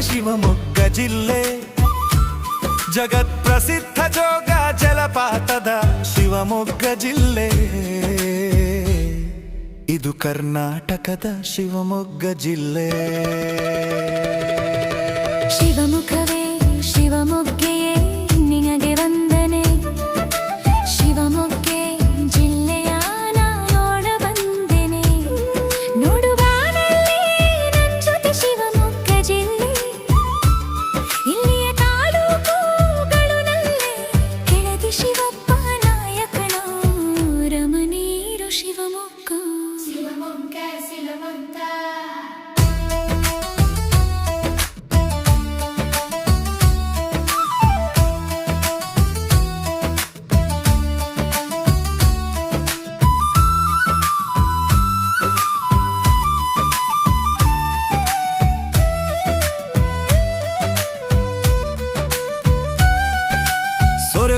ಶಿವಮೊಗ್ಗ ಜಿಲ್ಲೆ. ಜಗತ್ ಪ್ರಸಿದ್ಧ ಜೋಗ ಜಲಪಾತದ ಶಿವಮೊಗ್ಗ ಜಿಲ್ಲೆ. ಇದು ಕರ್ನಾಟಕದ ಶಿವಮೊಗ್ಗ ಜಿಲ್ಲೆ.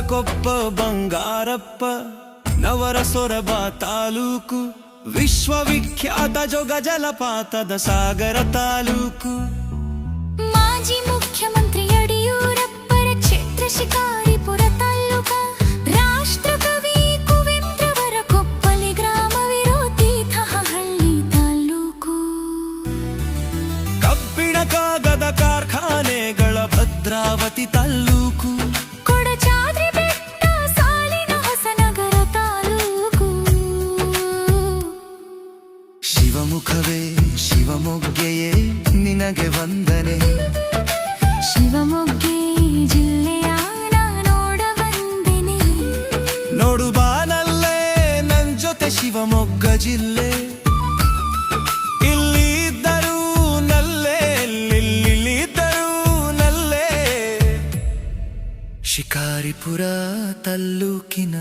ಕೊಪ್ಪ, ಬಂಗಾರಪ್ಪ ನವರ ಸೊರಬ ತಾಲೂಕು, ವಿಶ್ವವಿಖ್ಯಾತ ಜೋಗ ಜಲಪಾತದ ಸಾಗರ ತಾಲೂಕು. ಮಾಜಿ ಮುಖ್ಯಮಂತ್ರಿ ಯಡಿಯೂರಪ್ಪರ ಕ್ಷೇತ್ರ ಶಿಕಾರ ಶಿವ ಮೊಗ್ಗ ಜಿಲ್ಲೆ ಇಲ್ಲಿದ್ದರೂ ನಲ್ಲೇ ಇಲ್ಲಿದ್ದರೂ ನಲ್ಲೇ ಶಿಕಾರಿಪುರ ತಲ್ಲೂಕಿನ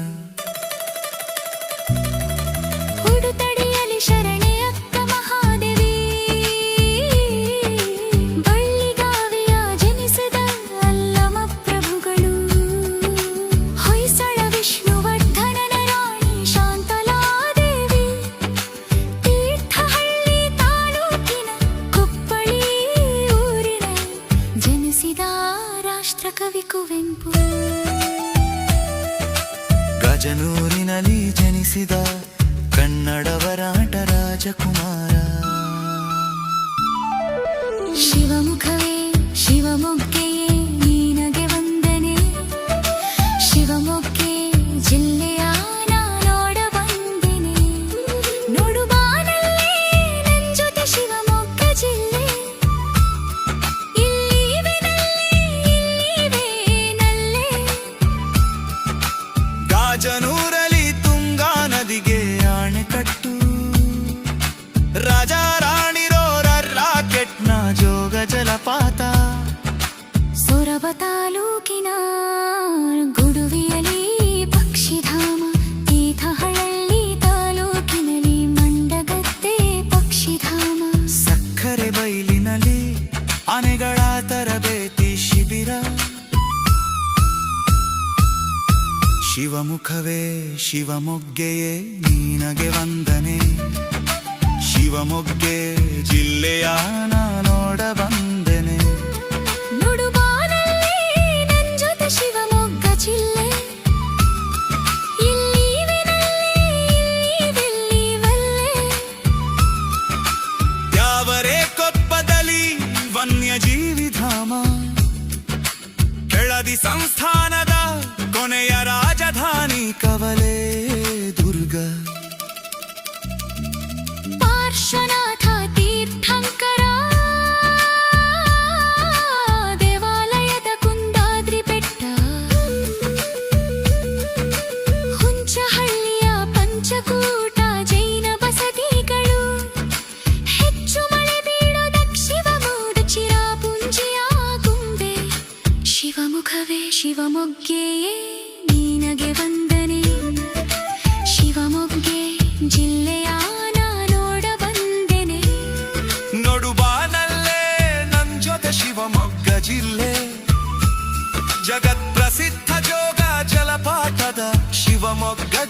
ಜನಿಸಿದ ಕನ್ನಡವರಾಟ ರಾಜಕುಮಾರ. ಶಿವಮುಖವೇ ಶಿವಮುಖ ಮುಖವೇ ಶಿವಮೊಗ್ಗೆಯೇ ನೀನಗೆ ವಂದನೆ. ಶಿವಮೊಗ್ಗೆ ಜಿಲ್ಲೆಯ ನಾ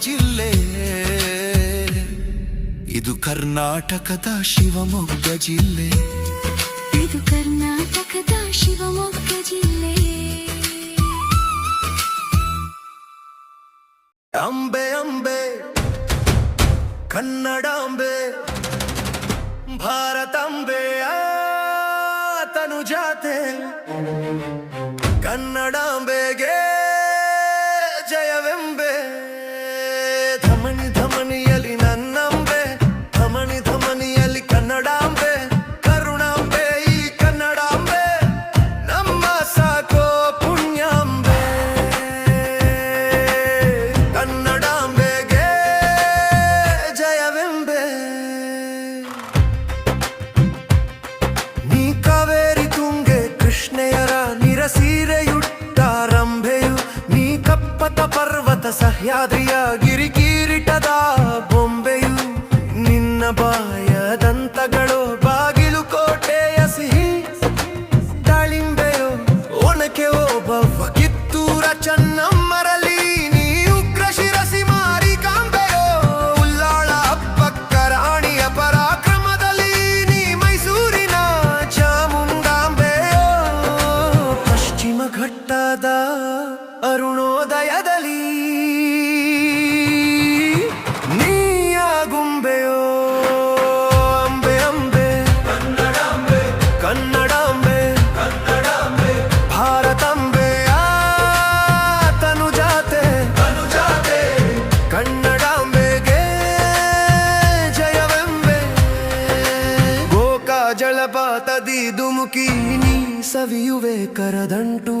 ಜಿಲ್ಲೆ ಇದು ಕರ್ನಾಟಕದ ಶಿವಮೊಗ್ಗ ಜಿಲ್ಲೆ ಇದು ಕರ್ನಾಟಕದ ಶಿವಮೊಗ್ಗ ಜಿಲ್ಲೆ ಅಂಬೆ ಅಂಬೆ ಕನ್ನಡಾಂಬೆ ಭಾರತಾಂಬೆ ಕಪ್ಪತ ಪರ್ವತ ಸಹ್ಯಾದ್ರಿಯ ಗಿರಿಕಿರೀಟದ ಜಲಪಾತದಿ ದುಮುಕಿ ನೀ ಸವಿಯುವೆ ಕರದಂಟು.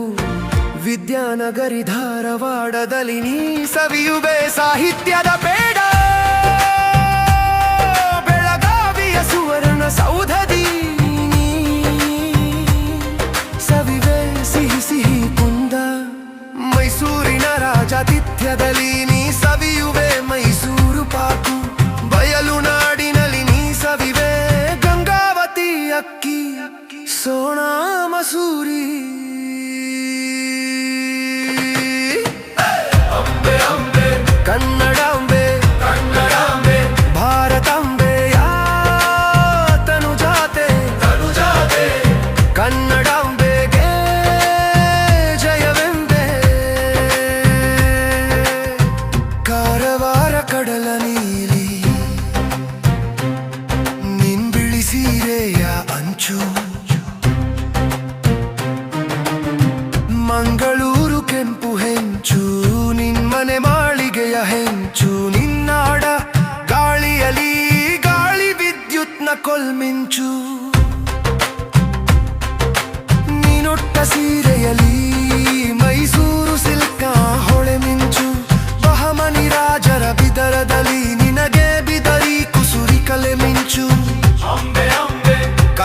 ವಿದ್ಯಾನಗರಿ ಧಾರವಾಡದಲ್ಲಿ ನೀ ಸವಿಯುವೆ ಸಾಹಿತ್ಯದ ಬೇಡ ಬೆಳಗಾವಿಯ ಸುವರ್ಣ ಸೌಧದಿ ಸವಿವೆ ಸಿಹಿ ಸಿಹಿ ಕುಂದ. ಮೈಸೂರಿನ ರಾಜಾತಿಥ್ಯದಲ್ಲಿ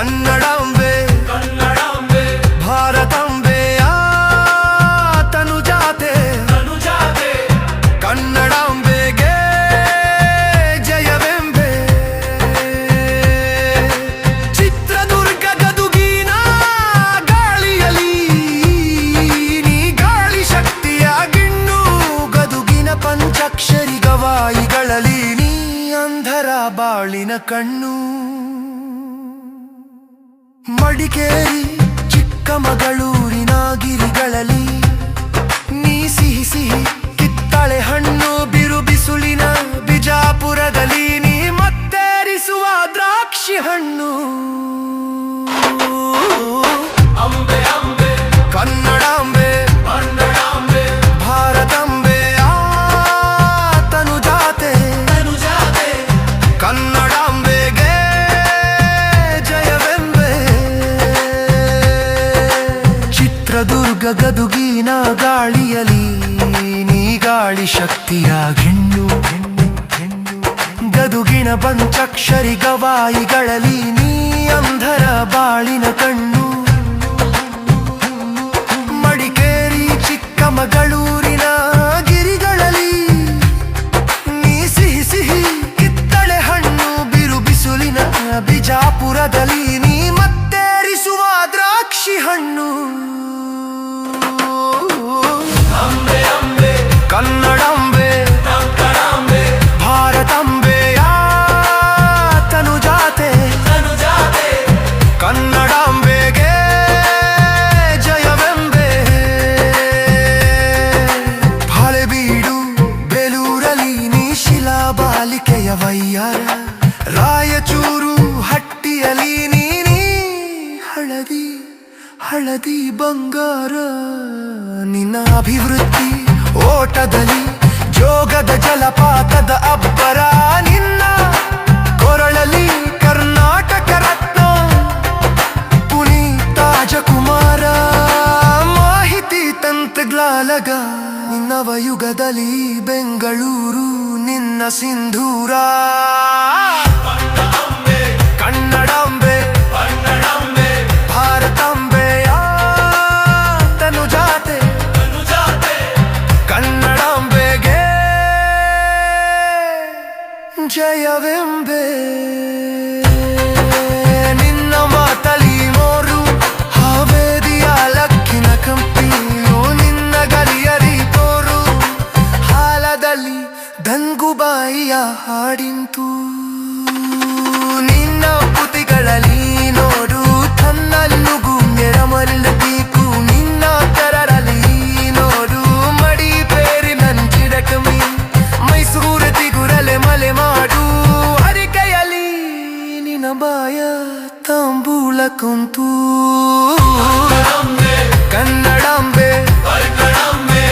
ಕನ್ನಡಾಂಬೆ ಕನ್ನಡಾಂಬೆ ಭಾರತಾಂಬೆಯ ತನುಜಾತೆ ತನುಜಾತೆ ಕನ್ನಡಾಂಬೆಗೆ ಜಯವೆಂಬೆ. ಚಿತ್ರದುರ್ಗ ಗದುಗಿನ ಗಾಳಿಯಲಿ ನೀ ಗಾಳಿ ಶಕ್ತಿಯ ಗಿಣ್ಣು. ಗದುಗಿನ ಪಂಚಾಕ್ಷರಿ ಗವಾಯಿಗಳಲ್ಲಿ ನೀ ಅಂಧರ ಬಾಳಿನ ಕಣ್ಣು. ಮಡಿಕೇರಿ ಚಿಕ್ಕಮಗಳೂರಿನ ಗಿರಿಗಳಲ್ಲಿ ನೀ ಸಿಹಿ ಸಿಹಿ ಕಿತ್ತಳೆ ಹಣ್ಣು ಬಿರು ಬಿಸುಲಿನ ಬಿಜಾಪುರದಲ್ಲಿ ನೀ ಮತ್ತೇರಿಸುವ ದ್ರಾಕ್ಷಿ ಹಣ್ಣು. ಗದುಗಿನ ಪಂಚಾಕ್ಷರಿ ಗವಾಯಿಗಳಲ್ಲಿ ನೀ ಅಂಧರ ಬಾಳಿನ ಕಣ್ಣು. ಮಡಿಕೇರಿ ಚಿಕ್ಕ ಹಳದಿ ಬಂಗಾರ, ನಿನ್ನ ಅಭಿವೃದ್ಧಿ ಓಟದಲ್ಲಿ, ಜೋಗದ ಜಲಪಾತದ ಅಬ್ಬರ, ನಿನ್ನ ಕೊರಳಲಿ ಕರ್ನಾಟಕ ರತ್ನ, ಪುನೀತ ರಾಜಕುಮಾರ, ಮಾಹಿತಿ ತಂತ್ರಗ್ಲಾಲಗ ನಿನ್ನವ ಯುಗದಲ್ಲಿ ಬೆಂಗಳೂರು ನಿನ್ನ ಸಿಂಧೂರ. ಹಾಡಿಂತು. ನಿನ್ನ ಪುತಿಗಳಲ್ಲಿ ನೋಡು ತನ್ನಲ್ಲುಗು ನೆರಮಲ್ಲ ಬೇಕು ನಿನ್ನ ತೆರಳಲಿ ನೋಡು, ಮಡಿ ಪೇರಿ ನಂಚಿಡಕಮಿ ಮೈಸೂರು ತಿಗುರಲೆ ಮಲೆ ಮಾಡು, ಅರಿಕೆಯಲ್ಲಿ ನಿನ್ನ ಬಾಯ ತಾಂಬೂಲ ಕುಂತು. ಕನ್ನಡಾಂಬೆ ಭಾರತಾಂಬೆಯ